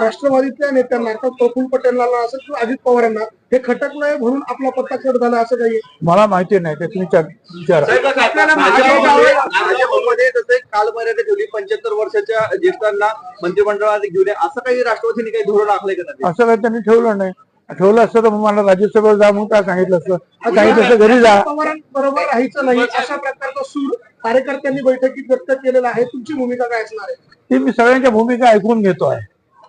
राष्ट्रवादीतल्या नेत्यांना अर्थात प्रफुल्ल पटेलांना असं किंवा अजित पवारांना हे खटकलंय म्हणून आपला पत्ता कट झाला असं काही? मला माहिती नाही ते तुम्ही विचारा कालमर्यादा ठेवली पंच्याहत्तर वर्षाच्या ज्येष्ठांना मंत्रिमंडळात घेऊन ये, असं काही राष्ट्रवादीने काही धोरण आखलंय का त्यांनी? असं काही त्यांनी ठेवलं नाही. ठेवलं असतं तर मग मला राज्यसभेवर जा म्हणून काय सांगितलं असतं? सांगितलं असतं घरी जा. पवारांबरोबर राहायचं नाही. अशा प्रकारचा सूर कार्यकर्त्यांनी बैठकीत व्यक्त केलेला आहे. तुमची भूमिका काय असणार आहे? ती मी सगळ्यांच्या भूमिका ऐकून घेतो आहे.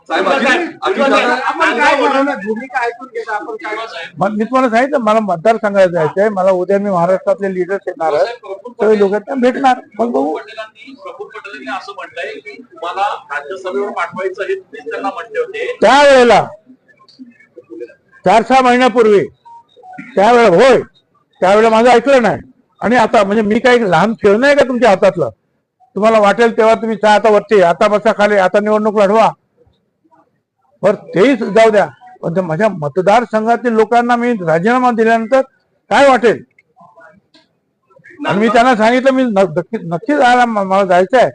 साहेब, अजित- अजितदादा- आपण काय ठरवलं भूमिका ऐकून घेता आपण काय मग मी तुम्हाला सांगितलं मला मतदारसंघात जायचंय. मला उद्या मी महाराष्ट्रातले लिडर्स येणार आहे सगळे लोक त्यांना भेटणार. मग बघू. असं म्हटलंय की तुम्हाला राज्यसभेवर पाठवायचं हे त्यांना म्हटले होते. त्यावेळेला चार सहा महिन्यापूर्वी त्यावेळेला होय त्यावेळेला माझं ऐकलं नाही. आणि आता म्हणजे मी काही लहान खेळ नाही का तुमच्या हातातलं? तुम्हाला वाटेल तेव्हा तुम्ही चहा आता वरती आता बसा खाली आता निवडणूक लढवा. बर तेही जाऊ द्या. पण माझ्या मतदारसंघातील लोकांना मी राजीनामा दिल्यानंतर काय वाटेल? आणि मी त्यांना सांगितलं मी नक्की नक्की जायला मला जायचं आहे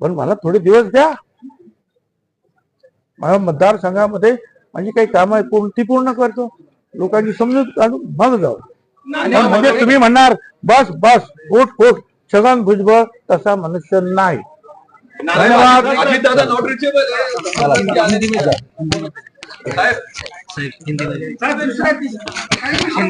पण मला थोडे दिवस द्या. माझ्या मतदारसंघामध्ये माझी काही कामं आहेत पूर्ण ती पूर्ण करतो. लोकांची समजूत काढून मग जाऊ. म्हणजे तुम्ही म्हणणार बस बस उठ उठ छगन भुजबळ तसा मनुष्य नाही. धन्यवाद. अजितदादा नॉट रिचेबल साहेब दिवशी-